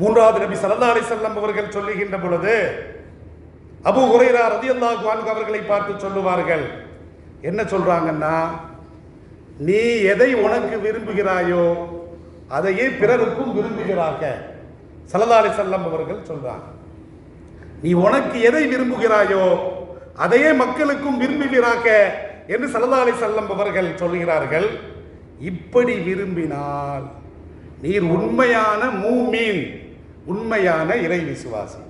மூன்றாவது நபி சல்லா அலி செல்லம் அவர்கள் சொல்லுகின்ற பொழுது அபூ ஹுரைரா ரலியல்லாஹு அன்ஹு அவர்களை பார்த்து சொல்லுவார்கள். என்ன சொல்றாங்கன்னா நீ எதை உனக்கு விரும்புகிறாயோ அதையே பிறருக்கும் விரும்புகிறாக ஸல்லல்லாஹு செல்லம் அவர்கள் சொல்றாங்க. நீ உனக்கு எதை விரும்புகிறாயோ அதையே மக்களுக்கும் விரும்புகிறாக என்று ஸல்லல்லாஹு அலைஹி அவர்கள் சொல்கிறார்கள் இப்படி விரும்பினால் நீர் உண்மையான மூமீன் உண்மையான இறை விசுவாசி.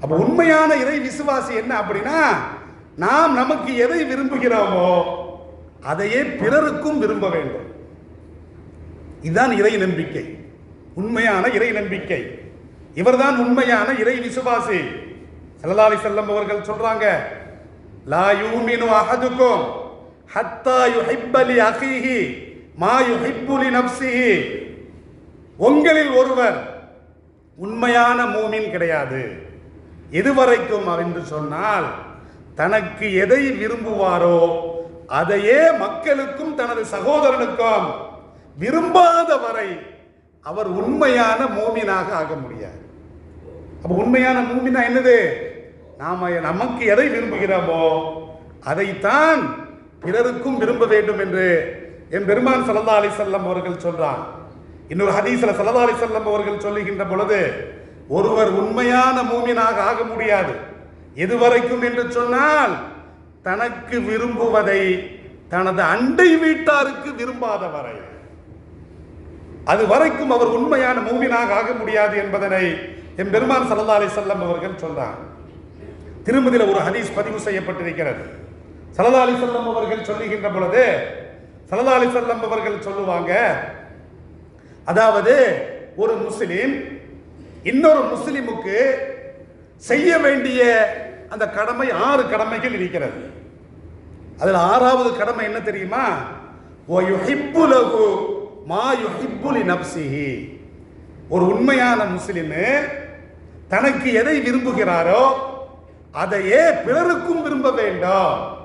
அப்ப உண்மையான இறை விசுவாசி என்ன அப்படின்னா நாம் நமக்கு எதை விரும்புகிறோமோ அதையே பிறருக்கும் விரும்ப வேண்டும். இதுதான் இறை நம்பிக்கை. உண்மையான இறை நம்பிக்கை. இவர்தான் உண்மையான இறை விசுவாசி. செல்லலாலி செல்லம் அவர்கள் சொல்றாங்க லா யூமினு அஹதுக்கும் ஹத்தா யுஹிப்ப லி மா யுஹிப்பு லி உங்களில் ஒருவர் உண்மையான மூமின் கிடையாது. எதுவரைக்கும் என்று சொன்னால் தனக்கு எதை விரும்புவாரோ அதையே மக்களுக்கும் தனது சகோதரனுக்கும் விரும்பாத வரை அவர் உண்மையான மூமினாக ஆக முடியாது. அப்ப உண்மையான மூமினா என்னது? நாம நமக்கு எதை விரும்புகிறோமோ அதைத்தான் பிறருக்கும் விரும்ப வேண்டும் என்று என் பெருமான் ஸல்லல்லாஹு அலி செல்லம் அவர்கள் சொல்றான். இன்னொரு ஹதீஸ்ல சல்லா அலி செல்லம் அவர்கள் சொல்லுகின்ற பொழுது ஒருவர் உண்மையான மூமினாக ஆக முடியாது. எதுவரைக்கும் என்று சொன்னால் தனக்கு விரும்புவதை தனது அண்டை வீட்டாருக்கு விரும்பாத வரை அது வரைக்கும் அவர் உண்மையான மூமினாக ஆக முடியாது என்பதனை என் பெருமான் சல்லா அலி செல்லம் அவர்கள் சொல்றாங்க திருமதியில் ஒரு ஹதீஸ் பதிவு செய்யப்பட்டிருக்கிறது. ஸல்லல்லாஹு அலி செல்லம் அவர்கள் சொல்லுகின்ற பொழுது ஸல்லல்லாஹு அலி செல்லம் அவர்கள் சொல்லுவாங்க அதாவது ஒரு முஸ்லிம் இன்னொரு முஸ்லிமுக்கு செய்ய வேண்டிய அந்த கடமை ஆறு கடமைகள் இருக்கிறது. அதில் ஆறாவது கடமை என்ன தெரியுமா? ஓ யுஹிப்பு மா யுஹிப்பு நப்சிஹி. ஒரு உண்மையான முஸ்லிமு தனக்கு எதை விரும்புகிறாரோ அதையே பிறருக்கும் விரும்ப வேண்டும்.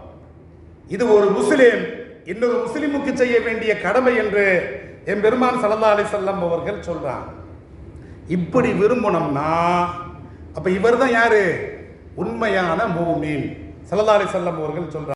இது ஒரு முஸ்லிம் இன்னொரு முஸ்லிமுக்கு செய்ய வேண்டிய கடமை என்று என் பெருமான் சல்லா அலி செல்லம் அவர்கள் சொல்றாங்க. இப்படி விரும்பணும்னா அப்ப இவர் தான் யாரு? உண்மையான மூமீன். சல்லா அலி செல்லம் அவர்கள் சொல்றாங்க.